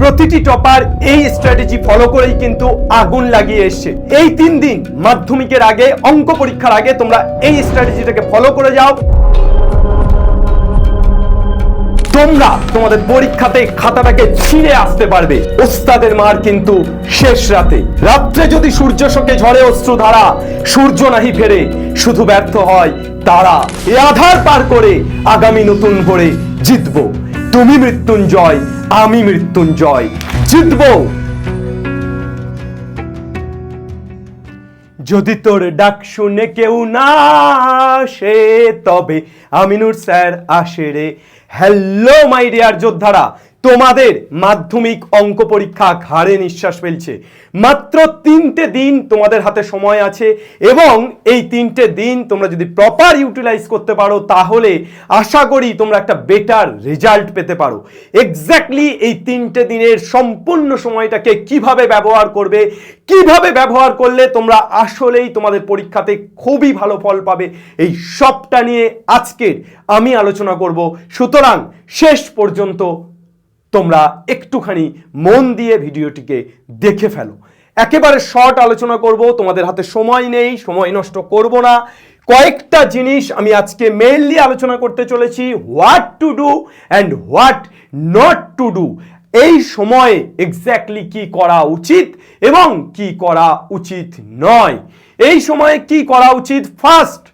প্রতিটি টপার এই strategy follow করেই কিন্তু আগুন লাগিয়ে এসছে। এই তিন দিন মাধ্যমিকের আগে, অঙ্ক পরীক্ষার আগে তোমরা এই স্ট্র্যাটেজিটাকে ফলো করে যাও। তোমরা তোমাদের পরীক্ষাতে খাতাটাকে ছিঁড়ে আসতে পারবে। ওস্তাদের মার কিন্তু শেষ রাতে। রাত্রে যদি সূর্য শোকে ঝরে অশ্রুধারা, সূর্য নাহি ফেরে, শুধু ব্যর্থ হয় তারা। এ আধার পার করে আগামী নতুন ভোরে জিতবো। তুমি মৃত্যুঞ্জয়, আমি মৃত্যুঞ্জয়। জিতব। যদি তোর ডাক শুনে কেউ না আসে, তবে আমিনুর স্যার আসে রে। হ্যালো মাই ডিয়ার যোদ্ধারা তোমাদের মাধ্যমিক অঙ্ক পরীক্ষা ঘাড়ে নিঃশ্বাস ফেলছে। মাত্র তিনটে দিন তোমাদের হাতে সময় আছে এবং এই তিনটে দিন তোমরা যদি প্রপার ইউটিলাইজ করতে পারো, তাহলে আশা করি তোমরা একটা বেটার রেজাল্ট পেতে পারো। এক্স্যাক্টলি এই তিনটে দিনের সম্পূর্ণ সময়টাকে কীভাবে ব্যবহার করবে, কীভাবে ব্যবহার করলে তোমরা আসলেই তোমাদের পরীক্ষাতে খুবই ভালো ফল পাবে, এই সবটা নিয়ে আজকের আমি আলোচনা করব। সুতরাং শেষ পর্যন্ত তোমরা একটুখানি মন দিয়ে ভিডিওটিকে দেখে ফেলো। একেবারে শর্ট আলোচনা করব, তোমাদের হাতে সময় নেই, সময় নষ্ট করব না। কয়েকটা জিনিস আমি আজকে মেইনলি আলোচনা করতে চলেছি what to do and what not to do এই সময়ে এক্স্যাক্টলি কি করা উচিত এবং কি করা উচিত নয়। এই সময়ে কি করা উচিত? ফার্স্ট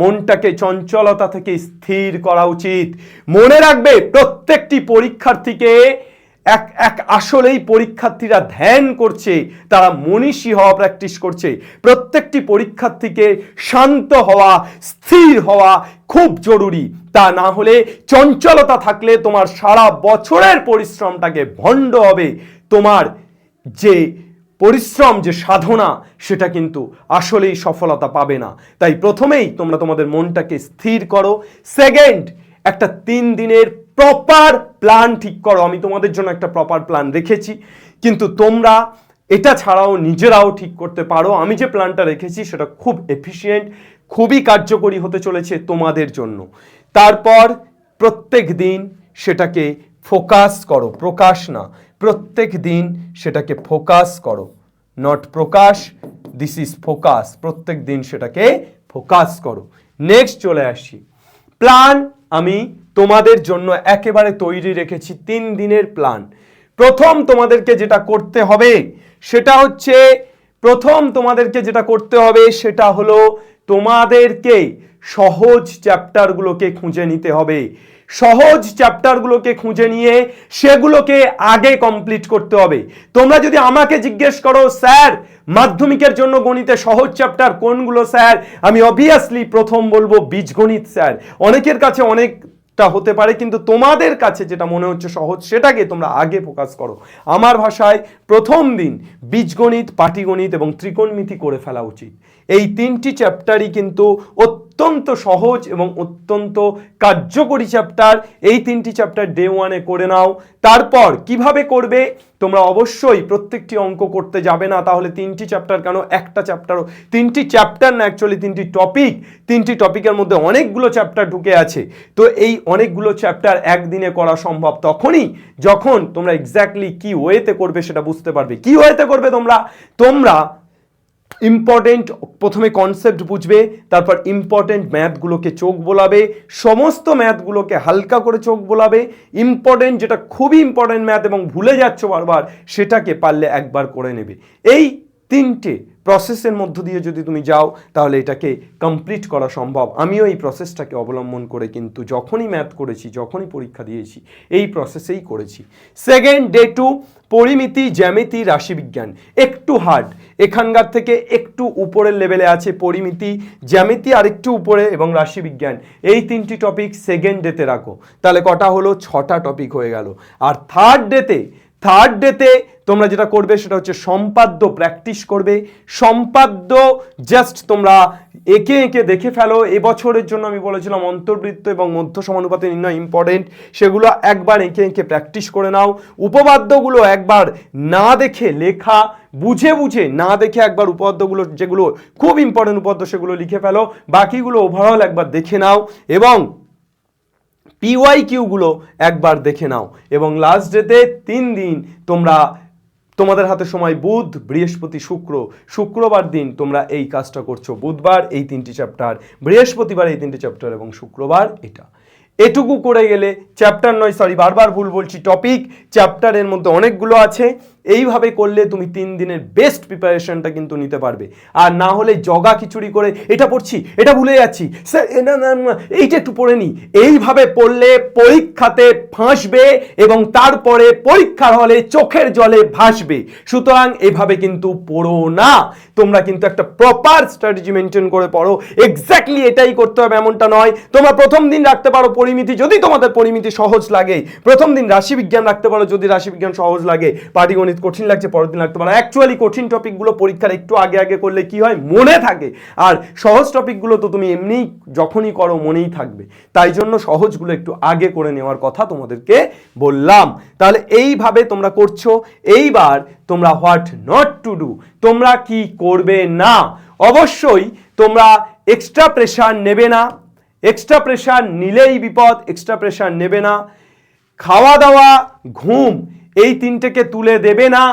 মনটাকে চঞ্চলতা থেকে স্থির করা উচিত। মনে রাখবে, প্রত্যেকটি পরীক্ষার্থীকে এক এক আসলেই পরীক্ষার্থীরা ধ্যান করছে, তারা মনীষী হওয়া প্র্যাকটিস করছে। প্রত্যেকটি পরীক্ষার্থীকে শান্ত হওয়া, স্থির হওয়া খুব জরুরি। তা না হলে চঞ্চলতা থাকলে তোমার সারা বছরের পরিশ্রমটাকে ভণ্ড হবে। তোমার যে পরিশ্রম যে সাধনা, সেটা কিন্তু আসলেই সফলতা পাবে না। তাই প্রথমেই তোমরা তোমাদের মনটাকে স্থির করো। সেকেন্ড একটা তিন দিনের প্রপার প্ল্যান ঠিক করো। আমি তোমাদের জন্য একটা প্রপার প্ল্যান রেখেছি। কিন্তু তোমরা এটা ছাড়াও নিজেরাও ঠিক করতে পারো। আমি যে প্ল্যানটা রেখেছি, সেটা খুব এফিসিয়েন্ট খুবই কার্যকরী হতে চলেছে তোমাদের জন্য। তারপর প্রত্যেক দিন সেটাকে ফোকাস করো। প্রকাশ না। প্রত্যেক দিন সেটাকে ফোকাস করো। Not Prakash this is focus প্রত্যেক দিন সেটাকে ফোকাস করো। নেক্সট চলে আসি। প্ল্যান আমি তোমাদের জন্য একেবারে তৈরি রেখেছি তিন দিনের প্ল্যান প্রথম তোমাদেরকে যেটা করতে হবে, সেটা হচ্ছে, প্রথম তোমাদেরকে যেটা করতে হবে, সেটা হলো তোমাদেরকে সহজ চ্যাপ্টারগুলোকে খুঁজে নিতে হবে। সহজ চ্যাপ্টারগুলোকে খুঁজে নিয়ে সেগুলোকে আগে কমপ্লিট করতে হবে। তোমরা যদি আমাকে জিজ্ঞেস করো, স্যার, মাধ্যমিকের জন্য গণিতে সহজ চ্যাপ্টার কোনগুলো, স্যার? আমি অবভিয়াসলি প্রথম বলব বীজগণিত, স্যার। অনেকের কাছে অনেক হতে পারে, কিন্তু তোমাদের কাছে যেটা মনে হচ্ছে সহজ, সেটাকে তোমরা আগে ফোকাস করো। আমার ভাষায় প্রথম দিন বীজগণিত, পাটিগণিত এবং ত্রিকোণমিতি করে ফেলা উচিত। এই তিনটি চ্যাপ্টারই কিন্তু অত্যন্ত সহজ এবং অত্যন্ত কার্যকরী চ্যাপ্টার এই তিনটি চ্যাপ্টার ডে ওয়ানে করে নাও। তারপর কীভাবে করবে? তোমরা অবশ্যই প্রত্যেকটি অঙ্ক করতে যাবে না, তাহলে তিনটি চ্যাপ্টার কেন? একটা চ্যাপ্টারও তিনটি চ্যাপ্টার না অ্যাকচুয়ালি তিনটি টপিক তিনটি টপিকের মধ্যে অনেকগুলো চ্যাপ্টার ঢুকে আছে। তো এই অনেকগুলো চ্যাপ্টার একদিনে করা সম্ভব তখনই যখন তোমরা এক্স্যাক্টলি কি ওয়েতে করবে সেটা বুঝতে পারবে। কি ওয়েতে করবে তোমরা? তোমরা ইম্পর্টেন্ট প্রথমে কনসেপ্ট বুঝবে, তারপর ইম্পর্টেন্ট ম্যাথগুলোকে চোখ বোলাবে, সমস্ত ম্যাথগুলোকে হালকা করে চোখ বোলাবে ইম্পর্টেন্ট যেটা খুবই ইম্পর্টেন্ট ম্যাথ এবং ভুলে যাচ্ছ বারবার, সেটাকে পারলে একবার করে নেবে। এই তিনটে প্রসেসের মধ্য দিয়ে যদি তুমি যাও, তাহলে এটাকে কমপ্লিট করা সম্ভব। আমিও এই প্রসেসটাকে অবলম্বন করে কিন্তু যখনই ম্যাথ করেছি, যখনই পরীক্ষা দিয়েছি, এই প্রসেসেই করেছি। সেকেন্ড ডে টু পরিমিতি, জ্যামিতি, রাশিবিজ্ঞান। একটু হার্ড এখানকার থেকে একটু উপরের লেভেলে আছে পরিমিতি, জ্যামিতি আর একটু উপরে এবং রাশিবিজ্ঞান। এই তিনটি টপিক সেকেন্ড ডেতে রাখো। তাহলে কটা হলো? ছটা টপিক হয়ে গেল। আর থার্ড ডেতে থার্ড ডেতে তোমরা যেটা করবে সেটা হচ্ছে সম্পাদ্য প্র্যাকটিস করবে। সম্পাদ্য জাস্ট তোমরা একে একে দেখে ফেলো। এবছরের জন্য আমি বলেছিলাম অন্তর্বৃত্ত এবং মধ্য সমানুপাতে নির্ণয় ইম্পর্টেন্ট সেগুলো একবার এঁকে এঁকে প্র্যাকটিস করে নাও। উপপাদ্যগুলো একবার না দেখে লেখা, বুঝে বুঝে না দেখে একবার উপপাদ্যগুলো যেগুলো খুব ইম্পর্টেন্ট উপপাদ্য সেগুলো লিখে ফেলো। বাকিগুলো ওভারঅল একবার দেখে নাও এবং পিওয়াই কিউগুলো একবার দেখে নাও। এবং লাস্ট ডেতে তিন দিন তোমরা তোমাদের হাতে সময় বুধ, বৃহস্পতি, শুক্র। শুক্রবার দিন তোমরা এই কাজটা করছ। বুধবার এই তিনটি চ্যাপ্টার বৃহস্পতিবার এই তিনটি চ্যাপ্টার এবং শুক্রবার এটা। এটুকু করে গেলে চ্যাপ্টার নয় সরি বারবার ভুল বলছি টপিক চ্যাপ্টারের মধ্যে অনেকগুলো আছে। এইভাবে করলে তুমি তিন দিনের বেস্ট প্রিপারেশনটা কিন্তু নিতে পারবে। আর না হলে জগা খিচুড়ি করে, এটা পড়ছি, এটা ভুলে যাচ্ছি, স্যার এটা এইটা একটু পড়ে নি। এইভাবে পড়লে পরীক্ষাতে ফাঁসবে এবং তারপরে পরীক্ষার হলে চোখের জলে ভাসবে। সুতরাং এভাবে কিন্তু পড়ো না। তোমরা কিন্তু একটা প্রপার স্ট্র্যাটেজি মেনটেন করে পড়ো। এক্স্যাক্টলি এটাই করতে হবে, এমনটা নয়। তোমরা প্রথম দিন রাখতে পারো পরিমিতি যদি তোমাদের পরিমিতি সহজ লাগে। প্রথম দিন রাশিবিজ্ঞান রাখতে পারো যদি রাশিবিজ্ঞান সহজ লাগে। পাটিগণিত কঠিন লাগছে, পরের দিন রাখতে পারো। অ্যাকচুয়ালি কঠিন টপিকগুলো পরীক্ষার একটু আগে আগে করলে কি হয়? মনে থাকে। আর সহজ টপিকগুলো তো তুমি এমনিই যখনই করো মনেই থাকবে। তাই জন্য সহজগুলো একটু আগে করে নেওয়ার কথা তোমাদেরকে বললাম। তাহলে এইভাবে তোমরা করছ। এইবার তোমরা হোয়াট নট টু ডু তোমরা কি করবে না? অবশ্যই তোমরা এক্সট্রা প্রেশার নেবে না। এক্সট্রা প্রেশার নিলেই বিপদ এক্সট্রা প্রেশার নেবে না। খাওয়া দাওয়া, ঘুম এই তিনটেকে তুলে দেবে না।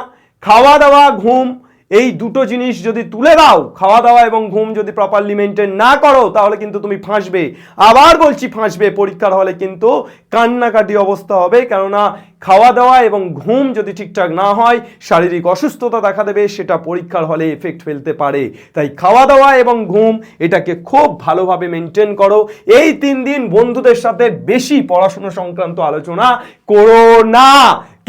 খাওয়া দাওয়া ঘুম, এই দুটো জিনিস যদি তুলে দাও খাওয়া দাওয়া এবং ঘুম যদি প্রপারলি মেনটেন না করো, তাহলে কিন্তু তুমি ফাঁসবে। আবার বলছি ফাঁসবে, পরীক্ষার হলে কিন্তু কান্নাকাটি অবস্থা হবে, কেননা খাওয়া দাওয়া এবং ঘুম যদি ঠিকঠাক না হয়, শারীরিক অসুস্থতা দেখা দেবে, সেটা পরীক্ষার হলে এফেক্ট ফেলতে পারে। তাই খাওয়া দাওয়া এবং ঘুম, এটাকে খুব ভালোভাবে মেনটেন করো। এই তিন দিন বন্ধুদের সাথে বেশি পড়াশুনো সংক্রান্ত আলোচনা করো না।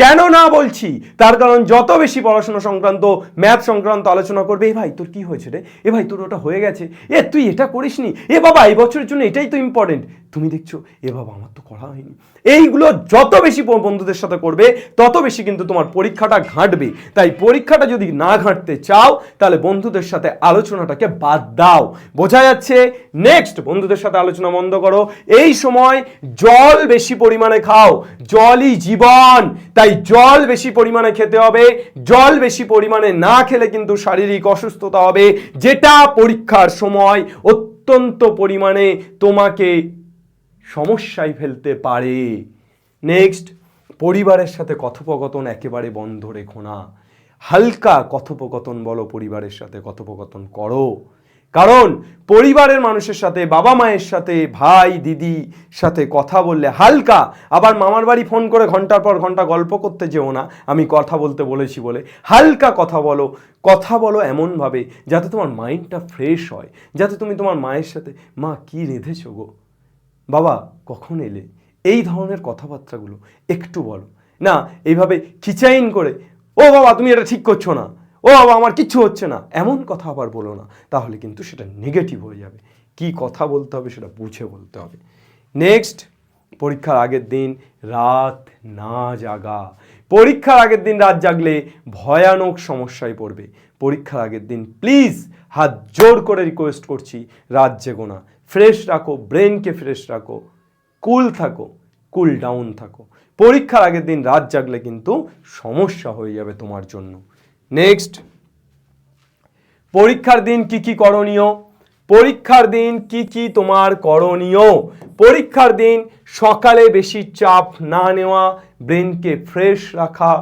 কেন না বলছি? তার কারণ যত বেশি পড়াশোনা সংক্রান্ত ম্যাথ সংক্রান্ত আলোচনা করবে, এ ভাই তোর কি হয়েছে রে? এ ভাই তোর ওটা হয়ে গেছে। এ তুই এটা করিসনি? এ বাবা, এই বছরের জন্য এটাই তো ইম্পর্টেন্ট তুমি দেখছ, এ বাবা, আমার তো করা হয়নি। এইগুলো যত বেশি বন্ধুদের সাথে করবে, তত বেশি কিন্তু তোমার পরীক্ষাটা ঘাঁটবে। তাই পরীক্ষাটা যদি না ঘাঁটতে চাও, তাহলে বন্ধুদের সাথে আলোচনাটাকে বাদ দাও। বোঝা যাচ্ছে? নেক্সট বন্ধুদের সাথে আলোচনা বন্ধ করো। এই সময় জল বেশি পরিমাণে খাও। জলই জীবন। তাই জল বেশি পরিমাণে খেতে হবে। জল বেশি পরিমাণে না খেলে কিন্তু শারীরিক অসুস্থতা হবে। যেটা পরীক্ষার সময় অত্যন্ত পরিমাণে তোমাকে সমস্যায় ফেলতে পারে। নেক্সট পরিবারের সাথে কথোপকথন একেবারে বন্ধ রেখো না। হালকা কথোপকথন বলো, পরিবারের সাথে কথোপকথন করো। কারণ পরিবারের মানুষের সাথে, বাবা মায়ের সাথে, ভাই, দিদি সাথে কথা বললে হালকা। আবার মামার বাড়ি ফোন করে ঘণ্টার পর ঘণ্টা গল্প করতে যেও না, আমি কথা বলতে বলেছি বলে। হালকা কথা বলো কথা বলো এমনভাবে যাতে তোমার মাইন্ডটা ফ্রেশ হয়, যাতে তুমি তোমার মায়ের সাথে, মা, কি রেঁধেছো গো? বাবা, কখন এলে? এই ধরনের কথাবার্তাগুলো একটু বলো। না, এইভাবে খিচাইন করে, ও বাবা, তুমি এটা ঠিক করছ না। ও বাবা, আমার কিচ্ছু হচ্ছে না। এমন কথা আবার বলো না, তাহলে কিন্তু সেটা নেগেটিভ হয়ে যাবে। কি কথা বলতে হবে সেটা বুঝে বলতে হবে। নেক্সট পরীক্ষার আগের দিন রাত না জাগা। পরীক্ষার আগের দিন রাত জাগলে ভয়ানক সমস্যায় পড়বে। পরীক্ষার আগের দিন প্লিজ হাত জোর করে রিকোয়েস্ট করছি, রাত জেগো না। ফ্রেশ রাখো, ব্রেনকে ফ্রেশ রাখো, কুল থাকো, কুল ডাউন থাকো। পরীক্ষার আগের দিন রাত জাগলে কিন্তু সমস্যা হয়ে যাবে তোমার জন্য। নেক্সট, পরীক্ষার দিন কি কি করণীয়? পরীক্ষার দিন কি কি তোমার করণীয়? পরীক্ষার দিন সকালে বেশি চাপ না নেওয়া, ব্রেনকে ফ্রেশ রাখা,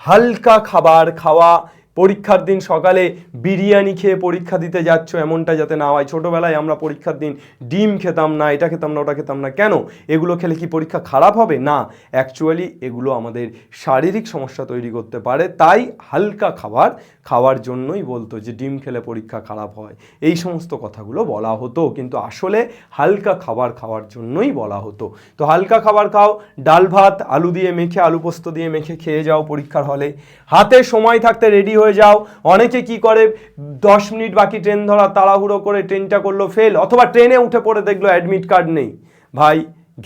হালকা খাবার খাওয়া পরীক্ষার দিন সকালে বিরিয়ানি খেয়ে পরীক্ষা দিতে যাচ্ছ এমনটা যাতে না হয়। ছোটোবেলায় আমরা পরীক্ষার দিন ডিম খেতাম না, এটা খেতাম না, ওটা খেতাম না। কেন? এগুলো খেলে কি পরীক্ষা খারাপ হবে? না অ্যাকচুয়ালি এগুলো আমাদের শারীরিক সমস্যা তৈরি করতে পারে। তাই হালকা খাবার খাওয়ার জন্যই বলতো যে ডিম খেলে পরীক্ষা খারাপ হয়। এই সমস্ত কথাগুলো বলা হতো, কিন্তু আসলে হালকা খাবার খাওয়ার জন্যই বলা হতো। তো হালকা খাবার খাও, ডাল ভাত, আলু দিয়ে মেখে, আলু পোস্ত দিয়ে মেখে খেয়ে যাও পরীক্ষার হলে। হাতে সময় থাকতে রেডি হয়ে যাও। অনেকে কি করে? দশ মিনিট বাকি ট্রেন ধরা, তাড়াহুড়ো করে ট্রেনটা করল ফেল অথবা ট্রেনে উঠে পড়ে দেখল অ্যাডমিট কার্ড নেই। ভাই,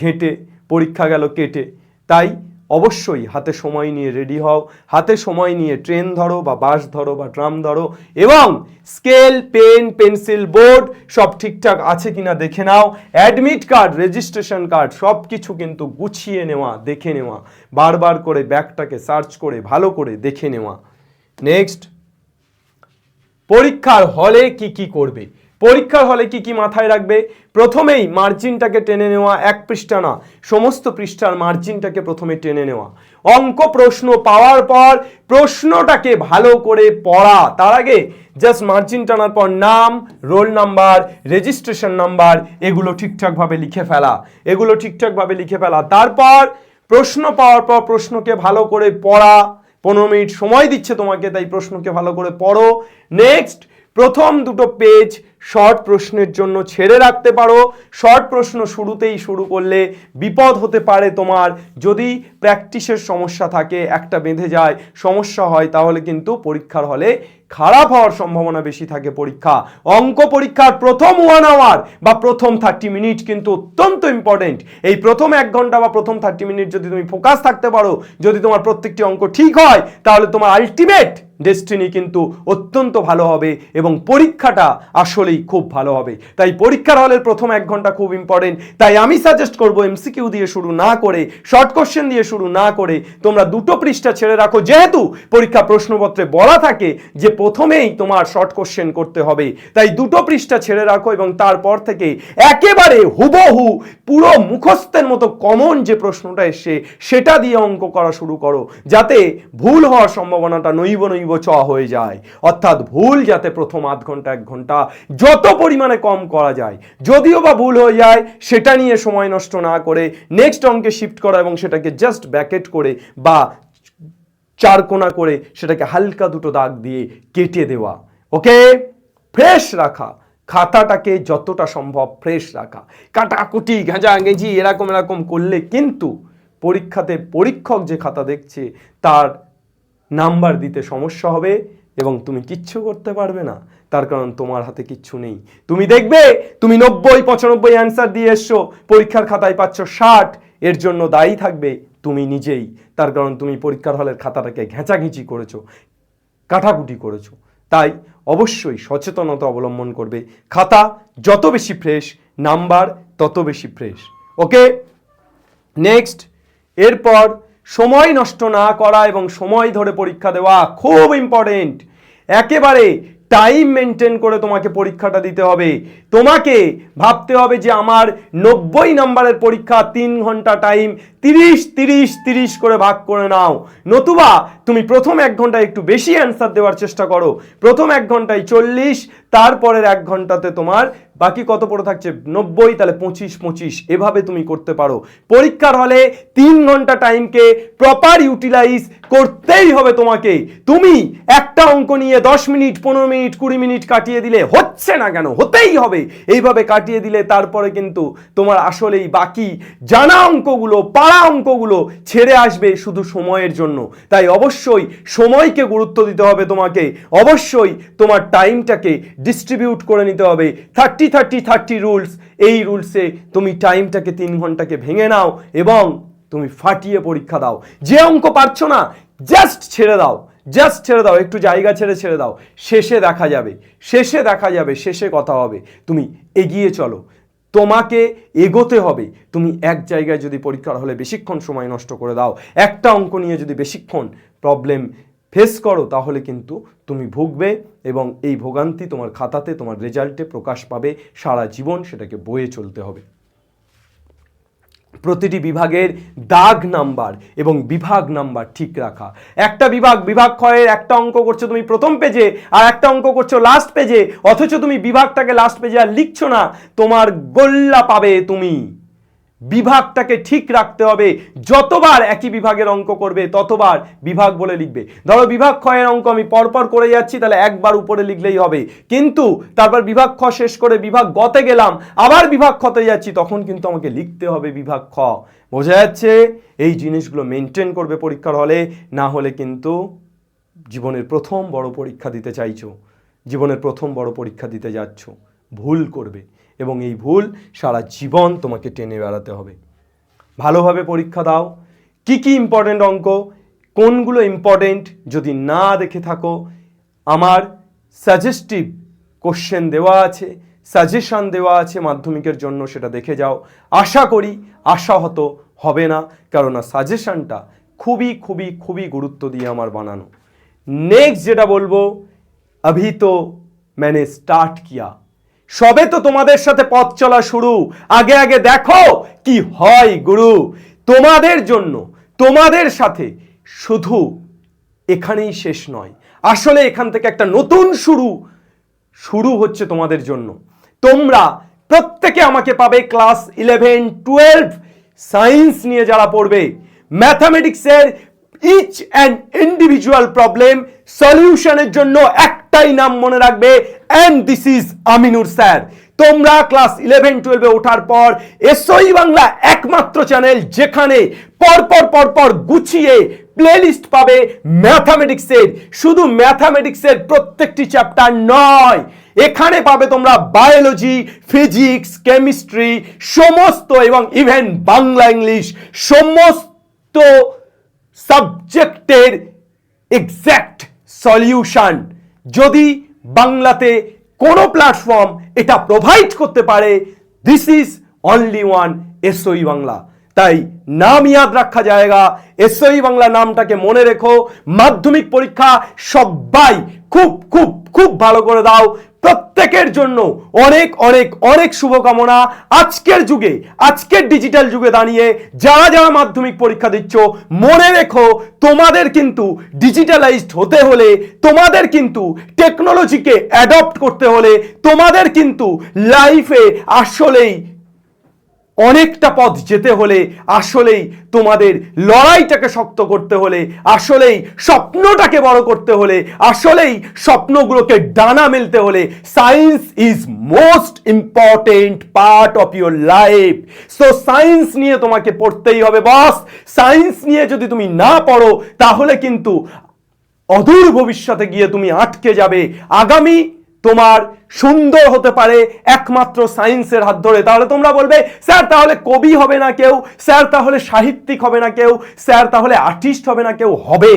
ঘেঁটে, পরীক্ষা গেল, কেটে। তাই অবশ্যই হাতে সময় নিয়ে রেডি হও। হাতে সময় নিয়ে ট্রেন ধরো বা বাস ধরো বা ট্রাম ধরো এবং স্কেল পেন পেন্সিল বোর্ড সব ঠিকঠাক আছে কিনা দেখে নাও। অ্যাডমিট কার্ড রেজিস্ট্রেশন কার্ড সব কিছু কিন্তু গুছিয়ে নেওয়া, দেখে নেওয়া। বারবার করে ব্যাগটাকে সার্চ করে, ভালো করে দেখে নেওয়া। নেক্সট পরীক্ষার হলে কি কি করবে? পরীক্ষার হলে কি কি মাথায় রাখবে? প্রথমেই মার্জিনটাকে টেনে নেওয়া এক পৃষ্ঠা না, সমস্ত পৃষ্ঠার মার্জিনটাকে প্রথমে টেনে নেওয়া। অঙ্ক প্রশ্ন পাওয়ার পর প্রশ্নটাকে ভালো করে পড়া। তার আগে জাস্ট মার্জিন টানার পর নাম রোল নাম্বার রেজিস্ট্রেশন নাম্বার এগুলো ঠিকঠাকভাবে লিখে ফেলা। এগুলো ঠিকঠাকভাবে লিখে ফেলা। তারপর প্রশ্ন পাওয়ার পর প্রশ্নকে ভালো করে পড়া। পনেরো মিনিট সময় দিচ্ছে তোমাকে, তাই প্রশ্নকে ভালো করে পড়ো। নেক্সট প্রথম দুটো পেজ শর্ট প্রশ্নের জন্য ছেড়ে রাখতে পারো। শর্ট প্রশ্ন শুরুতেই শুরু করলে বিপদ হতে পারে তোমার। যদি প্র্যাকটিসের সমস্যা থাকে, একটা বেঁধে যায়, সমস্যা হয়, তাহলে কিন্তু পরীক্ষার হলে খারাপ হওয়ার সম্ভাবনা বেশি থাকে পরীক্ষা। অঙ্ক পরীক্ষার প্রথম ওয়ান আওয়ার বা প্রথম থার্টি মিনিট কিন্তু অত্যন্ত ইম্পর্টেন্ট এই প্রথম এক ঘণ্টা বা প্রথম থার্টি মিনিট যদি তুমি ফোকাস থাকতে পারো, যদি তোমার প্রত্যেকটি অঙ্ক ঠিক হয়, তাহলে তোমার আলটিমেট ডেস্টিনি কিন্তু অত্যন্ত ভালো হবে এবং পরীক্ষাটা আসলেই খুব ভালো হবে। তাই পরীক্ষার হলের প্রথম এক ঘণ্টা খুব ইম্পর্টেন্ট তাই আমি সাজেস্ট করব এমসিকিউ দিয়ে শুরু না করে শর্ট কোশ্চেন দিয়ে শুরু না করে তোমরা দুটো পৃষ্ঠা ছেড়ে রাখো। যেহেতু পরীক্ষা প্রশ্নপত্রে বলা থাকে যে প্রথমেই তোমার শর্ট কোশ্চেন করতে হবে। তাই দুটো পৃষ্ঠা ছেড়ে রাখো এবং তারপর থেকে একেবারে হুবহু পুরো মুখস্থের মতো কমন যে প্রশ্নটা এসছে, সেটা দিয়ে অঙ্ক করা শুরু করো। যাতে ভুল হওয়ার সম্ভাবনাটা নৈব নৈব চ হয়ে যায়। অর্থাৎ ভুল যাতে প্রথম আধ ঘণ্টা, এক ঘণ্টা যত পরিমাণে কম করা যায়, যদিও বা ভুল হয়ে যায়, সেটা নিয়ে সময় নষ্ট না করে নেক্সট অঙ্কে শিফট করা এবং সেটাকে জাস্ট ব্যাকেট করে বা চার কোনা করে সেটাকে হালকা দুটো দাগ দিয়ে কেটে দেওয়া। ওকে ফ্রেশ রাখা। খাতাটাকে যতটা সম্ভব ফ্রেশ রাখা। কাটাকুটি ঘেঁজা, গেঁজি, এরকম এরকম করলে কিন্তু পরীক্ষাতে পরীক্ষক যে খাতা দেখছে, তার নাম্বার দিতে সমস্যা হবে এবং তুমি কিচ্ছু করতে পারবে না। তার কারণ তোমার হাতে কিচ্ছু নেই। তুমি দেখবে, তুমি নব্বই, পঁচানব্বই অ্যান্সার দিয়ে এসছো, পরীক্ষার খাতায় পাচ্ছ ষাট, এর জন্য দায়ী থাকবে তুমি নিজেই। তার কারণ তুমি পরীক্ষার হলের খাতাটাকে ঘেঁচাঘেঁচি করেছ, কাটাকুটি করেছ। তাই অবশ্যই সচেতনতা অবলম্বন করবে। খাতা যত বেশি ফ্রেশ নাম্বার তত বেশি ফ্রেশ ওকে নেক্সট এরপর সময় নষ্ট না করা এবং সময় ধরে পরীক্ষা দেওয়া খুব ইম্পর্টেন্ট একেবারে টাইম মেনটেন করে তোমাকে পরীক্ষাটা দিতে হবে। তোমাকে ভাবতে হবে যে আমার নব্বই নাম্বারের পরীক্ষা তিন ঘণ্টা টাইম তিরিশ তিরিশ তিরিশ করে ভাগ করে নাও। নতুবা তুমি প্রথম এক ঘন্টায় একটু বেশি অ্যান্সার দেওয়ার চেষ্টা করো। প্রথম এক ঘন্টায় চল্লিশ, তারপরের এক ঘন্টাতে তোমার বাকি কত পড়ে থাকছে? নব্বই, তাহলে পঁচিশ পঁচিশ। এভাবে তুমি করতে পারো। পরীক্ষার হলে তিন ঘণ্টা টাইমকে প্রপার ইউটিলাইজ করতেই হবে তোমাকে। তুমি একটা অঙ্ক নিয়ে দশ মিনিট, পনেরো মিনিট, কুড়ি মিনিট কাটিয়ে দিলে হচ্ছে না কেন? হতেই হবে। এইভাবে কাটিয়ে দিলে তারপরে কিন্তু তোমার আসলেই বাকি জানা অঙ্কগুলো, পাড়া অঙ্কগুলো ছেড়ে আসবে শুধু সময়ের জন্য। তাই অবশ্যই সময়কে গুরুত্ব দিতে হবে তোমাকে। অবশ্যই তোমার টাইমটাকে ডিস্ট্রিবিউট করে নিতে হবে। থার্টি থার্টি থার্টি রুলস, এই রুলসে তুমি টাইমটাকে তিন ঘন্টাকে ভেঙে নাও এবং তুমি ফাটিয়ে পরীক্ষা দাও। যে অঙ্ক পারছ না জাস্ট ছেড়ে দাও। জাস্ট ছেড়ে দাও, একটু জায়গা ছেড়ে ছেড়ে দাও। শেষে দেখা যাবে, শেষে দেখা যাবে, শেষে কথা হবে। তুমি এগিয়ে চলো, তোমাকে এগোতে হবে। তুমি এক জায়গায় যদি পরীক্ষার হলে বেশিক্ষণ সময় নষ্ট করে দাও, একটা অঙ্ক নিয়ে যদি বেশিক্ষণ প্রবলেম ফেস করো, তাহলে কিন্তু তুমি ভুগবে এবং এই ভোগান্তি তোমার খাতাতে, তোমার রেজাল্টে প্রকাশ পাবে। সারা জীবন সেটাকে বয়ে চলতে হবে। প্রতিটি বিভাগের দাগ নাম্বার এবং বিভাগ নাম্বার ঠিক রাখা। একটা বিভাগ বিভাগ ক্ষয়ের একটা অঙ্ক করছ তুমি প্রথম পেজে আর একটা অঙ্ক করছ লাস্ট পেজে অথচ তুমি বিভাগটাকে লাস্ট পেজে আর লিখছো না, তোমার গোল্লা পাবে তুমি। বিভাগটাকে ঠিক রাখতে হবে। যতবার একই বিভাগের অঙ্ক করবে, ততবার বিভাগ বলে লিখবে। ধরো বিভাগ ক্ষয়ের অঙ্ক আমি পরপর করে যাচ্ছি, তাহলে একবার উপরে লিখলেই হবে। কিন্তু তারপর বিভাগ খ শেষ করে বিভাগ গতে গেলাম, আবার বিভাগ খতে যাচ্ছি, তখন কিন্তু আমাকে লিখতে হবে বিভাগ খ। বোঝা যাচ্ছে? এই জিনিসগুলো মেনটেন করবে পরীক্ষার হলে, না হলে কিন্তু জীবনের প্রথম বড় পরীক্ষা দিতে চাইছো। জীবনের প্রথম বড় পরীক্ষা দিতে যাচ্ছ। ভুল করবে। এবং এই ভুল সারা জীবন তোমাকে টেনে বেড়াতে হবে ভালোভাবে পরীক্ষা দাও কি কি ইম্পর্টেন্ট অঙ্ক কোনগুলো ইম্পর্টেন্ট যদি না দেখে থাকো আমার সাজেস্টিভ কোশ্চেন দেওয়া আছে সাজেশন দেওয়া আছে মাধ্যমিকের জন্য সেটা দেখে যাও আশা করি আশাহত হবে না কেননা সাজেশনটা খুবই খুবই খুবই গুরুত্ব দিয়ে আমার বানানো নেক্সট যেটা বলবো अभी तो मैंने स्टार्ट किया সবে তো তোমাদের সাথে পথ চলা শুরু। আগে আগে দেখো কি হয় গুরু। তোমাদের জন্য, তোমাদের সাথে শুধু এখানেই শেষ নয়। আসলে এখান থেকে একটা নতুন শুরু শুরু হচ্ছে তোমাদের জন্য। তোমরা প্রত্যেকে আমাকে পাবে ক্লাস ইলেভেন, টুয়েলভ, সায়েন্স নিয়ে যারা পড়বে। ম্যাথামেটিক্সের ইচ অ্যান্ড ইন্ডিভিজুয়াল প্রবলেম সলিউশনের জন্য একটাই নাম মনে রাখবে and this is Aminur sir. তোমরা ক্লাস ইলেভেন টুয়েলভে ওঠার পর এসওই বাংলা একমাত্র চ্যানেল যেখানে পরপর পরপর গুছিয়ে প্লেলিস্ট পাবে ম্যাথামেটিক্সের শুধু ম্যাথামেটিক্সের প্রত্যেকটি চ্যাপ্টার নয়, এখানে পাবে তোমরা বায়োলজি ফিজিক্স কেমিস্ট্রি সমস্ত এবং ইভেন বাংলা ইংলিশ সমস্ত সাবজেক্টের এক্স্যাক্ট সলিউশন যদি বাংলাতে কোনো প্ল্যাটফর্ম এটা প্রোভাইড করতে পারে this is only one SOE Bangla. তাই নাম ইয়াদ রাখা জায়গা এসওই বাংলা নামটাকে মনে রেখো। মাধ্যমিক পরীক্ষা সবাই খুব খুব খুব ভালো করে দাও। প্রত্যেকের জন্য অনেক অনেক অনেক শুভকামনা। আজকের যুগে, আজকের ডিজিটাল যুগে দাঁড়িয়ে যারা যারা মাধ্যমিক পরীক্ষা দিচ্ছ, মনে রেখো, তোমাদের কিন্তু ডিজিটালাইজড হতে হলে, তোমাদের কিন্তু টেকনোলজিকে অ্যাডপ্ট করতে হলে, তোমাদের কিন্তু লাইফে আসলেই অনেকটা পথ যেতে হলে আসলেই তোমাদের লড়াইটাকে শক্ত করতে হলে, আসলেই স্বপ্নটাকে বড় করতে হলে, আসলেই স্বপ্নগুলোকে ডানা মেলতে হলে science is most important part of your life so science নিয়ে তোমাকে পড়তেই হবে বস সায়েন্স নিয়ে যদি তুমি না পড়ো, তাহলে কিন্তু অদূর ভবিষ্যতে গিয়ে তুমি আটকে যাবে। আগামী তোমার সুন্দর হতে পারে একমাত্র সায়েন্সের হাত ধরে। তাহলে তোমরা বলবে, স্যার, তাহলে কবি হবে না কেউ? স্যার, তাহলে সাহিত্যিক হবে না কেউ? স্যার, তাহলে আর্টিস্ট হবে না কেউ? হবে।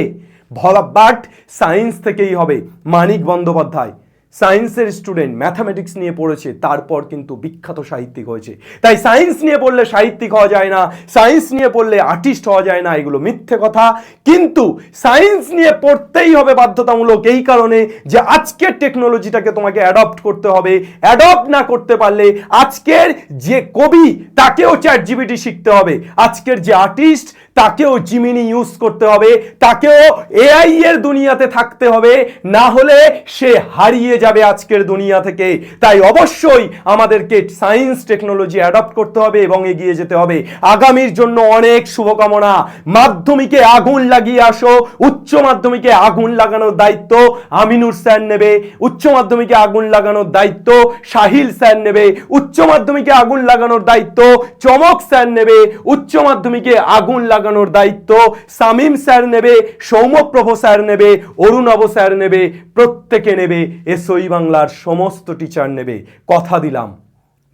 বাট সায়েন্স থেকেই হবে। মানিক বন্দ্যোপাধ্যায়। সায়েন্সের স্টুডেন্ট ম্যাথামেটিক্স নিয়ে পড়েছে, তারপর কিন্তু বিখ্যাত সাহিত্যিক হয়েছে। তাই সায়েন্স নিয়ে পড়লে সাহিত্যিক হওয়া যায় না, সায়েন্স নিয়ে পড়লে আর্টিস্ট হওয়া যায় না, এগুলো মিথ্যে কথা। কিন্তু সায়েন্স নিয়ে পড়তেই হবে বাধ্যতামূলক এই কারণে যে আজকের টেকনোলজিটাকে তোমাকে অ্যাডপ্ট করতে হবে। অ্যাডপ্ট না করতে পারলে আজকের যে কবি, তাকেও চ্যাট জিবিটি শিখতে হবে। আজকের যে আর্টিস্ট তাকেও জিমিনি ইউজ করতে হবে, তাকেও এআই এর দুনিয়াতে থাকতে হবে, না হলে সে হারিয়ে যাবে আজকের দুনিয়া থেকে। তাই অবশ্যই আমাদেরকে সায়েন্স টেকনোলজি অ্যাডপ্ট করতে হবে এবং এগিয়ে যেতে হবে। আগামীর জন্য অনেক শুভকামনা। মাধ্যমিকে আগুন লাগিয়ে আসো, উচ্চ মাধ্যমিকে আগুন লাগানোর দায়িত্ব আমিনুর স্যার নেবে, উচ্চ মাধ্যমিকে আগুন লাগানোর দায়িত্ব সাহিল স্যার নেবে, উচ্চ মাধ্যমিকে আগুন লাগানোর দায়িত্ব চমক স্যার নেবে, উচ্চ মাধ্যমিকে আগুন লাগানোর দায়িত্ব সামিম স্যার নেবে সৌম্যপ্রভ স্যার নেবে অরুণাভ স্যার নেবে, প্রত্যেকে নেবে, এসই বাংলার সমস্ত টিচার নেবে। কথা দিলাম।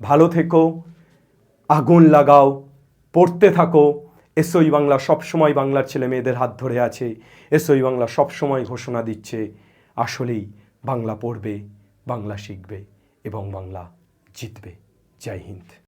ভালো থেকো, আগুন লাগাও, পড়তে থাকো। এসই বাংলা সবসময় বাংলার ছেলে মেয়েদের হাত ধরে আছে। এসওই বাংলা সবসময় ঘোষণা দিচ্ছে, আসলেই বাংলা পড়বে, বাংলা শিখবে এবং বাংলা জিতবে। জয় হিন্দ।